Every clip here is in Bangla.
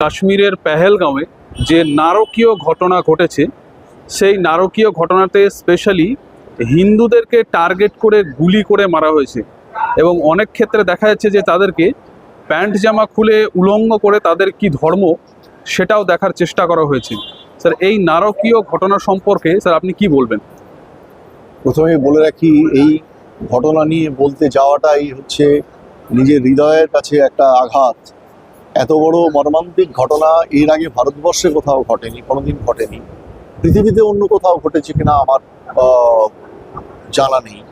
কাশ্মীরের পেহেলগাঁওয়ে যে নারকীয় ঘটনা ঘটেছে, সেই নারকীয় ঘটনাতে স্পেশালি হিন্দুদেরকে টার্গেট করে গুলি করে মারা হয়েছে। এবং অনেক ক্ষেত্রে দেখা যাচ্ছে যে তাদেরকে প্যান্ট জামা খুলে উলঙ্গ করে তাদের কি ধর্ম সেটাও দেখার চেষ্টা করা হয়েছে। স্যার, এই নারকীয় ঘটনা সম্পর্কে স্যার আপনি কি বলবেন? প্রথমে বলে রাখি, এই ঘটনা নিয়ে বলতে যাওয়াটাই হচ্ছে নিজের হৃদয়ের কাছে একটা আঘাত। এত বড় মর্মান্তিক ঘটনা এর আগে ভারতবর্ষে কোথাও ঘটেনি, কোনোদিন ঘটেনি। পৃথিবীতে অন্য কোথাও ঘটেছে কিনা আমার জানা নেই।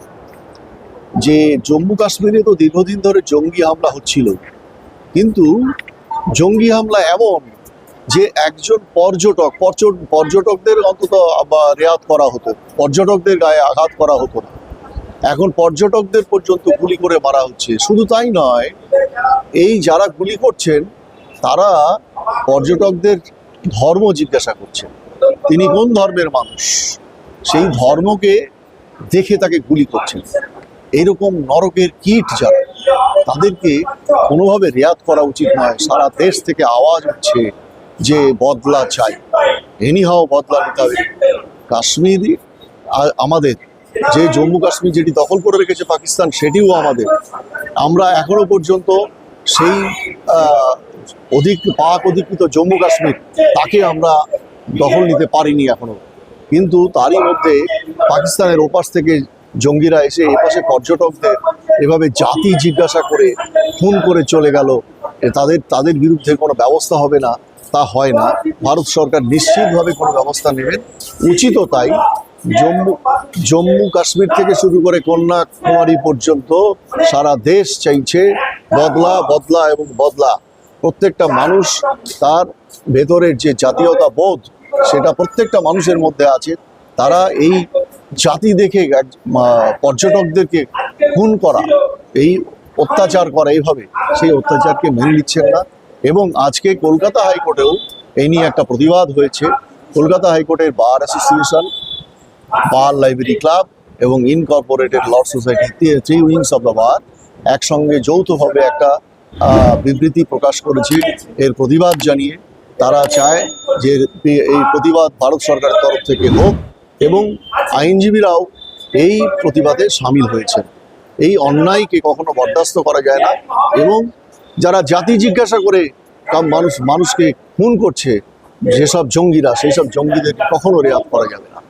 যে জম্মু কাশ্মীরে তো দীর্ঘদিন ধরে জঙ্গি হামলা হচ্ছিল, কিন্তু জঙ্গি হামলা এমন যে একজন পর্যটক পর্য- পর্যটকদের অন্তত রেয়াত করা হতো, পর্যটকদের গায়ে আঘাত করা হতো না। এখন পর্যটকদের পর্যন্ত গুলি করে মারা হচ্ছে। শুধু তাই নয়, এই যারা গুলি করছেন তারা পর্যটকদের ধর্ম জিজ্ঞাসা করছেন। তিনি কোন ধর্মের মানুষ? সেই ধর্মকে দেখে তাকে গুলি করছেন। এইরকম নরকের কীট যারা, তাদেরকে কোনোভাবে রেয়াত করা উচিত নয়। সারা দেশ থেকে আওয়াজ হচ্ছে যে বদলা চাই। এনিহাও বদলা নিতে হবে। কাশ্মীর আমাদের যে জম্মু কাশ্মীর যেটি দখল করে রেখেছে পাকিস্তান, সেটিও আমাদের। আমরা এখনও পর্যন্ত সেই অধিক পাক অধিকৃত জম্মু কাশ্মীর, তাকে আমরা দখল নিতে পারিনি এখনও। কিন্তু তারই মধ্যে পাকিস্তানের ওপাশ থেকে জঙ্গিরা এসে এপাশে পর্যটকদের এভাবে জাতি জিজ্ঞাসা করে, খুন করে চলে গেল। তাদের তাদের বিরুদ্ধে কোনো ব্যবস্থা হবে না, তা হয় না। ভারত সরকার নিশ্চিতভাবে কোনো ব্যবস্থা নেবেন উচিতও তাই জম্মু জম্মু কাশ্মীর থেকে শুরু করে কন্যাকুমারী পর্যন্ত সারা দেশ চাইছে বদলা বদলা এবং বদলা। প্রত্যেকটা মানুষ তার ভেতরের যে জাতীয়তা বোধ, সেটা প্রত্যেকটা মানুষের মধ্যে আছে। তারা এই জাতি দেখে পর্যটকদেরকে খুন করা, এই অত্যাচার করা, এইভাবে সেই অত্যাচারকে মেনে নিচ্ছেন না এবং আজকে কলকাতা হাইকোর্টেও এই নিয়ে একটা প্রতিবাদ হয়েছে। কলকাতা হাইকোর্টের bar association, bar library club এবং incorporated law society three wings of the bar একসঙ্গে যৌথভাবে একটা বিবৃতি প্রকাশ করেছে। এর প্রতিবাদ জানিয়ে তারা চায় যে এই প্রতিবাদ ভারত সরকারের তরফ থেকে হোক এবং আইনজীবীরাও এই প্রতিবাদে সামিল হয়েছে এই অন্যায়কে কখনো বরদাস্ত করা যায় না এবং যারা জাতি জিজ্ঞাসা করে মানুষ, মানুষকে খুন করছে, যেসব জঙ্গিরা সেই সব জঙ্গিদের কখনো রেয়াত করা যাবে না।